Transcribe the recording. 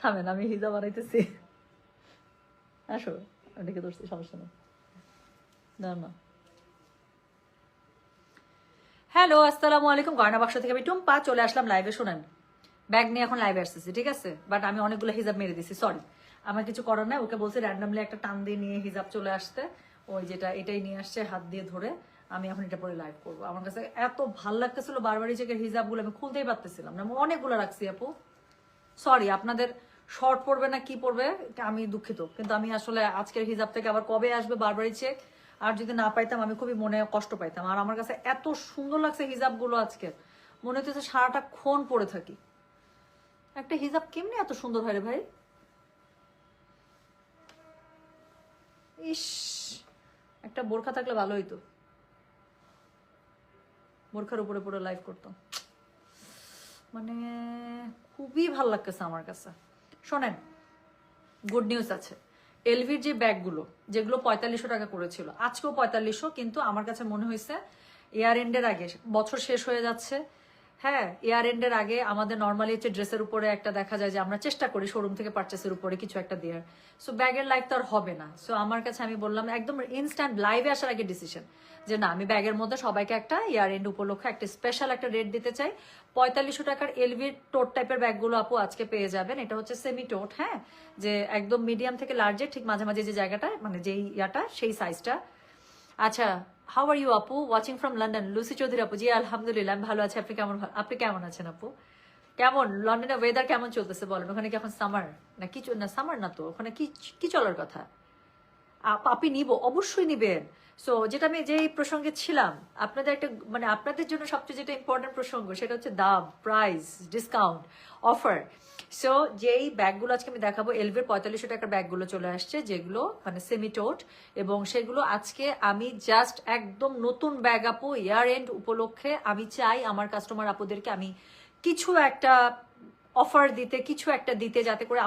থামেন, আমি হিজা বানাইতেছি। আসো ডেকে ধরছি, সমস্যা নেই। না না। হ্যালো আসসালামু আলাইকুম। গয়না বাক্স থেকে আমি টুম্পা চলে আসলাম লাইভে শোনেন। ব্যাগ নিয়ে এখন লাইভে আসতেছি, ঠিক আছে? বাট আমি অনেকগুলো হিজাব মেরে দিছি সরি আমার কিছু করার নাই, ওকে বলছি র্যান্ডামলি একটা টান দিয়ে নিয়ে হিজাব চলে আসতে। ওই যেটা, এটাই নিয়ে আসছে, হাত দিয়ে ধরে আমি এখন এটা পরে লাইভ করব। আমার কাছে এত ভালো লাগতেছিল বারবারই যে হিজাবগুলো আমি খুলতেই পারতেছিলাম না। আমি অনেকগুলো রাখছি আপু। সরি আপনাদের শর্ট পড়বে না কি পড়বে আমি দুঃখিত। কিন্তু আমি আসলে আজকের হিজাব থেকে আবার কবে আসবে বারবারই চেক আর যদি না পাইতাম, আমি খুবই মনে কষ্ট পাইতাম। আর আমার কাছে এত সুন্দর লাগছে হিজাবগুলো আজকে। মনে হচ্ছে সারাটা ক্ষণ পরে থাকি। একটা হিজাব কেমনি এত সুন্দর হয় রে ভাই? ইস, একটা বোরখা থাকলে ভালো হইতো। বোরখার উপরে পুরো লাইভ করতাম। মানে খুবই ভালো লাগতেছে আমার কাছে। শোনেন গুড নিউজ আছে। এলভির যে ব্যাগগুলো, যেগুলো পঁয়তাল্লিশশো টাকা করেছিল, আজকেও পঁয়তাল্লিশশো, কিন্তু আমার কাছে মনে হয়েছে এয়ার এন্ডের আগে, বছর শেষ হয়ে যাচ্ছে হ্যাঁ এয়ার এন্ডের আগে আমাদের নর্মালি হচ্ছে ড্রেসের উপরে একটা দেখা যায় যে আমরা চেষ্টা করি শোরুম থেকে পার্চেসের উপরে কিছু একটা দেওয়ার সো ব্যাগের লাইফ তো আর হবে না। সো আমার কাছে আমি বললাম, একদম ইনস্ট্যান্ট লাইভে আসার আগে ডিসিশন যে না, আমি ব্যাগের মধ্যে সবাইকে একটা ইয়ার এন্ড উপলক্ষে একটা স্পেশাল একটা রেট দিতে চাই। পঁয়তাল্লিশশো টাকার এলভির টোট টাইপের ব্যাগগুলো আপু আজকে পেয়ে যাবেন। এটা হচ্ছে সেমি টোট হ্যাঁ যে একদম মিডিয়াম থেকে লার্জে ঠিক মাঝামাঝি যে জায়গাটা মানে যেই ইয়াটা, সেই সাইজটা আচ্ছা হাউ আর ইউ আপু watching from London Lucy Chowdhury আপু জি, আলহামদুলিল্লাহ, আমি ভালো আছি। আপনি কেমন আপনি কেমন আছেন আপু কেমন? লন্ডনের ওয়েদার কেমন চলতেছে, বলেন। ওখানে কি এখন সামার না কি না সামার না তো। ওখানে কি কি চলার কথা? আপনি নিব, অবশ্যই নিবেন। সো যেটা আমি যেই প্রসঙ্গে ছিলাম, আপনাদের একটা মানে আপনাদের জন্য সবচেয়ে যেটা ইম্পর্টেন্ট প্রসঙ্গ, সেটা হচ্ছে দাম প্রাইস ডিসকাউন্ট অফার সো যেই ব্যাগগুলো আজকে আমি দেখাবো এলভের পঁয়তাল্লিশশো টাকার ব্যাগগুলো চলে আসছে, যেগুলো মানে সেমিটোট এবং সেগুলো আজকে আমি জাস্ট একদম নতুন ব্যাগ আপু ইয়ার এন্ড উপলক্ষে আমি চাই আমার কাস্টমার আপুদেরকে আমি কিছু একটা অফার দিতে, কিছু একটা দিতে, যাতে করে